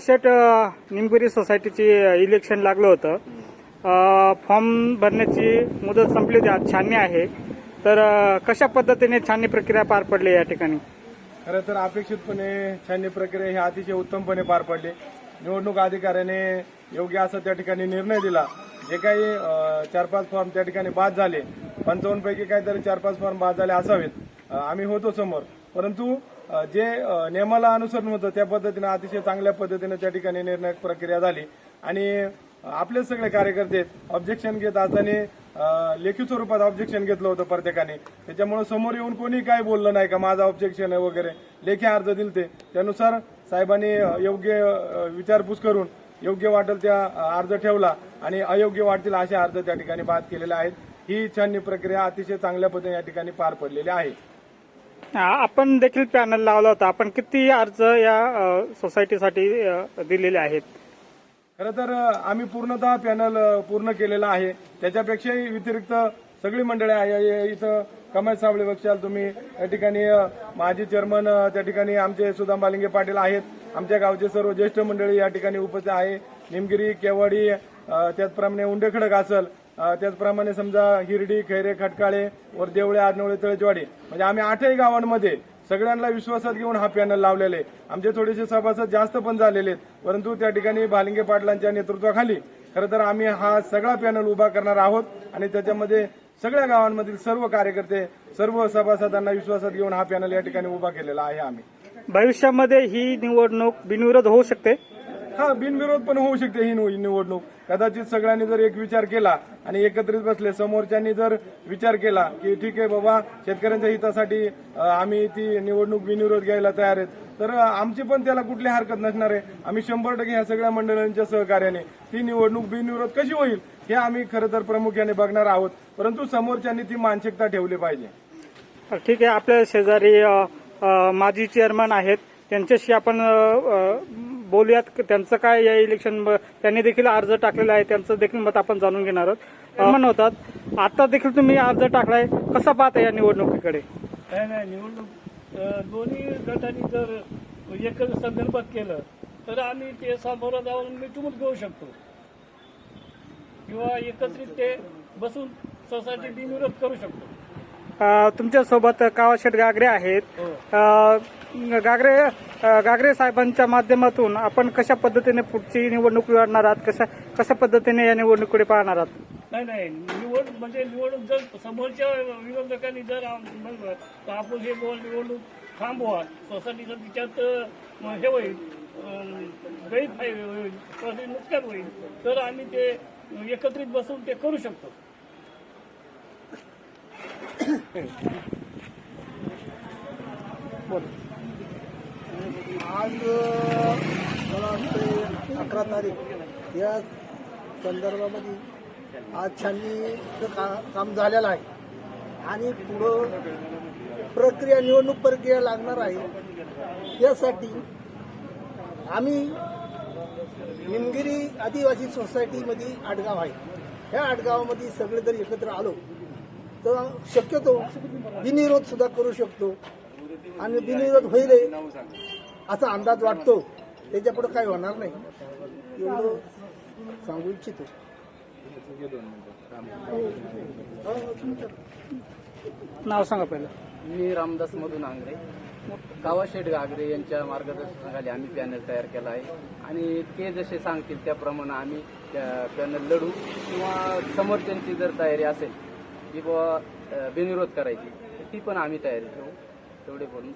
शेट अ, Nimgiri सोसायटीची election लागलं होतं. Form भरण्याची मुदत संपली होती. आज छाननी आहे. तर कशा पद्धतीने छाननी प्रक्रिया पार पडली या ठिकाणी? खरं तर अपेक्षितपणे छाननी प्रक्रिया ही अतिशय उत्तमपणे पार पडली. निवडणूक अधिकाऱ्याने योग्य असा त्या ठिकाणी निर्णय दिला. जे काही चार पाच फॉर्म त्या ठिकाणी बाद झाले. पंचावन्नपैकी काहीतरी चार पाच फॉर्म बाद झाले असावेत. आम्ही होतो समोर. परंतु जे नियमाला अनुसरण होतं त्या पद्धतीनं अतिशय चांगल्या पद्धतीनं त्या ठिकाणी निर्णय प्रक्रिया झाली. आणि आपले सगळे कार्यकर्ते ऑब्जेक्शन घेत असताना लेखी स्वरूपात ऑब्जेक्शन घेतलं होतं प्रत्येकाने. त्याच्यामुळे समोर येऊन कोणी काय बोललं नाही का माझं ऑब्जेक्शन आहे वगैरे. लेखी अर्ज दिलते त्यानुसार साहेबांनी योग्य विचारपूस करून योग्य वाटेल त्या अर्ज ठेवला आणि अयोग्य वाटतील असे अर्ज त्या ठिकाणी बाद केलेले आहेत. ही छाननी प्रक्रिया अतिशय चांगल्या पद्धतीने या ठिकाणी पार पडलेली आहे. आपण देखील पॅनल लावला होता. आपण किती अर्ज या सोसायटीसाठी दिलेले आहेत? खरं तर आम्ही पूर्णतः पॅनल पूर्ण केलेला आहे. त्याच्यापेक्षाही व्यतिरिक्त सगळी मंडळी आहे. इथं कमल साबळे बक्षाल तुम्ही. या ठिकाणी माजी चेअरमन त्या ठिकाणी आमचे सुदाम बालिंगे पाटील आहेत. आमच्या गावचे सर्व ज्येष्ठ मंडळी या ठिकाणी उपस्थित आहे. निमगिरी केवाडी त्याचप्रमाणे उंडेखडक असल त्याचप्रमाणे समजा हिरडी खैरे खटकाळे वर देवळे आडनवळे तळेजवाडी. म्हणजे आम्ही आठही गावांमध्ये सगळ्यांना विश्वासात घेऊन हा पॅनल लावलेले आमचे थोडेसे सभासद जास्त पण झालेले आहेत. परंतु त्या ठिकाणी भालिंगे पाटलांच्या नेतृत्वाखाली खरं तर आम्ही हा सगळा पॅनल उभा करणार आहोत आणि त्याच्यामध्ये सगळ्या गावांमधील सर्व कार्यकर्ते सर्व सभासदांना विश्वासात घेऊन हा पॅनल या ठिकाणी उभा केलेला आहे आम्ही. भविष्यामध्ये ही निवडणूक बिनविरोध होऊ शकते. हा बिनविरोध पण होऊ शकते ही निवडणूक. कदाचित सगळ्यांनी जर एक विचार केला आणि एकत्रित बसले समोरच्यांनी जर विचार केला की ठीक आहे बाबा शेतकऱ्यांच्या हितासाठी आम्ही ती निवडणूक बिनविरोध घ्यायला तयार आहेत. तर आमची पण त्याला कुठली हरकत नसणार आहे. आम्ही शंभर टक्के ह्या सगळ्या मंडळांच्या सहकार्याने ती निवडणूक बिनविरोध कशी होईल हे आम्ही खरं तर प्रामुख्याने बघणार आहोत. परंतु समोरच्यांनी ती मानसिकता ठेवली पाहिजे. ठीक आहे. आपल्या शेजारी माजी चेअरमन आहेत. त्यांच्याशी आपण बोलूयात त्यांचं काय या इलेक्शन त्यांनी देखील अर्ज टाकलेला आहे त्यांचं देखील मत आपण जाणून घेणार आहोत. अ, म्हणत होतात आता देखील तुम्ही अर्ज टाकलाय कसा पाहता या निवडणुकीकडे? नाही नाही निवडणूक दोन्ही गटांनी जर एकच संदर्भात केलं तर आम्ही ते सामोरं जाऊन मिटून घेऊ शकतो. किंवा एकत्रित ते बसून सोसायटी बिनविरोध करू शकतो. तुमच्यासोबत कावाशेठ गागरे आहेत. हो. गागरे गागरे साहेबांच्या माध्यमातून आपण कशा पद्धतीने पुढची निवडणूक लढणार आहात? कशा कशा पद्धतीने या निवडणुकीकडे पाहणार आहात? नाही नाही. निवड म्हणजे निवडणूक जर समोरच्या विरोधकांनी जर आम- म्हणलं तर आपण हे बोल निवडणूक थांबवा. सोसायटीचं तिच्यात हे होईल गैरफायदे होईल सोसायटी नुकसान होईल तर आम्ही ते एकत्रित बसून ते करू शकतो. आज मला वाटते अकरा तारीख. या संदर्भामध्ये आज छाननीचं का काम झालेलं आहे. आणि पुढं प्रक्रिया निवडणूक प्रक्रिया लागणार आहे. यासाठी आम्ही निमगिरी आदिवासी सोसायटीमध्ये आडगाव आहे. ह्या आडगावामध्ये सगळे जर एकत्र आलो तर शक्यतो बिनविरोध सुद्धा करू शकतो. आणि बिनविरोध होईल असा अंदाज वाटतो. त्याच्यापुढे काय होणार नाही. एवढं सांगू इच्छितो. नाव सांगा पहिलं. मी रामदास मधून आंग्रे कावाशेठ गागरे यांच्या मार्गदर्शनाखाली आम्ही पॅनल तयार केला आहे. आणि ते जसे सांगतील त्याप्रमाणे आम्ही त्या पॅनल लढू. किंवा समोरच्यांची जर तयारी असेल की बुवा बिनविरोध करायची ती पण आम्ही तयारी ठेवू. तेवढे बोलून